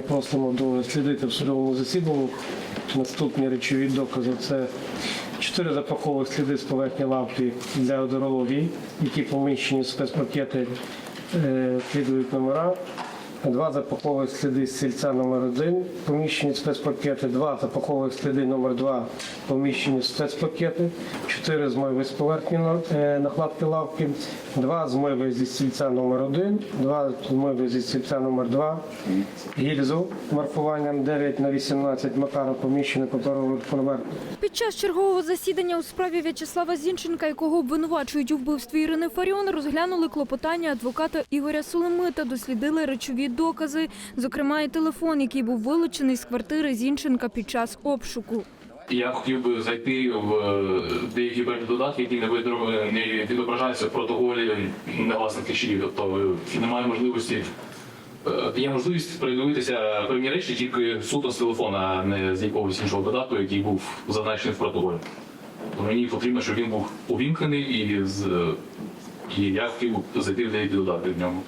ми просимо дослідити в судовому засіданні наступні речові докази. Це чотири запакових сліди з поверхні лавки для одорології, які поміщені в спецпакети, е, слідують номера. Два запахових сліди з сільця номер 1 поміщені спецпакети, два запахових сліди номер 2 поміщені спецпакети, чотири змиви з поверхні е, накладки лавки, два змиви зі стільця номер 1 два змиви зі стільця номер 2 гільзу маркуванням 9 на 18 Макаров поміщений паперовий конверт. Під час чергового засідання у справі В'ячеслава Зінченка, якого обвинувачують у вбивстві Ірини Фаріон, розглянули клопотання адвоката Ігоря Сулеми дослідили речові докази, зокрема і телефон, який був вилучений з квартири Зінченка під час обшуку. Я хотів би зайти в е, деякі додатки, які не не відображаються в протоколі негласних ключів. Тобто е, немає можливості. е, Є можливість передивитися певні речі тільки суто з телефона, а не з якогось іншого додатку, який був зазначений в протоколі. Мені потрібно, щоб він був увімкнений і з і я хотів зайти в деякі додатки в ньому.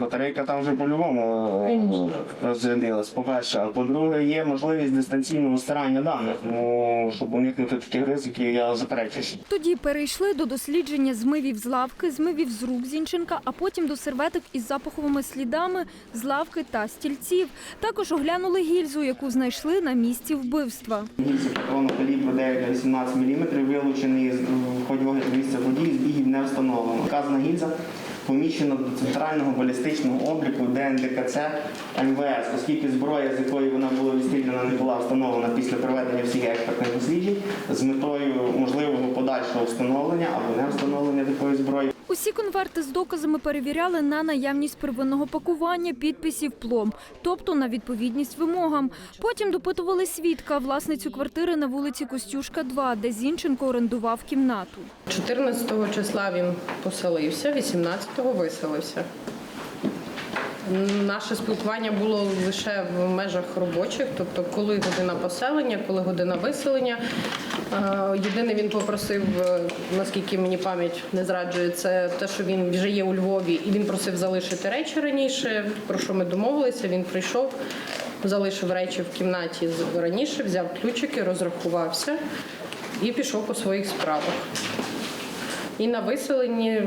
Батарейка там вже по-любому е, розрядилась, по-перше. А по-друге, є можливість дистанційного стирання даних. Ну, щоб уникнути таких ризиків, я заперечую. Тоді перейшли до дослідження змивів з лавки, змивів з рук Зінченка, а потім до серветок із запаховими слідами з лавки та стільців. Також оглянули гільзу, яку знайшли на місці вбивства. Гільза патрону калібру 9 на 18 мм вилучений з ході місця події, збігів не встановлено. Вказана гільза поміщена до центрального балістичного обліку ДНДКЦ МВС, оскільки зброя, з якої вона була відстріляна, не була встановлена після проведення всіх експертних досліджень з метою можливого подальшого встановлення або не встановлення такої зброї. Усі конверти з доказами перевіряли на наявність первинного пакування, підписів плом, тобто на відповідність вимогам. Потім допитували свідка, власницю квартири на вулиці Костюшка, 2, де Зінченко орендував кімнату. 14 числа він поселився, 18-го виселився. Наше спілкування було лише в межах робочих, тобто коли година поселення, коли година виселення. Е, Єдине він попросив, е, наскільки мені пам'ять не зраджує, це те, що він вже є у Львові, і він просив залишити речі раніше. Про що ми домовилися? Він прийшов, залишив речі в кімнаті раніше, взяв ключики, розрахувався і пішов по своїх справах. І на виселенні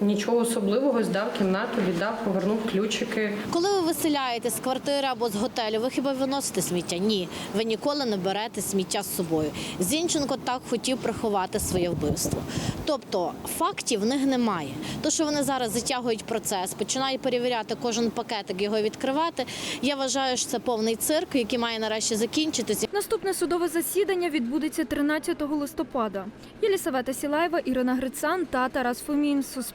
нічого особливого здав кімнату, віддав, повернув ключики. Коли ви виселяєтесь з квартири або з готелю, ви хіба виносите сміття? Ні, ви ніколи не берете сміття з собою. Зінченко так хотів приховати своє вбивство. Тобто фактів в них немає. То, що вони зараз затягують процес, починають перевіряти кожен пакетик, його відкривати. Я вважаю, що це повний цирк, який має нарешті закінчитися. Наступне судове засідання відбудеться 13 листопада. Єлісавета Сілаєва, Ірина Грицан та Тарас Фомін.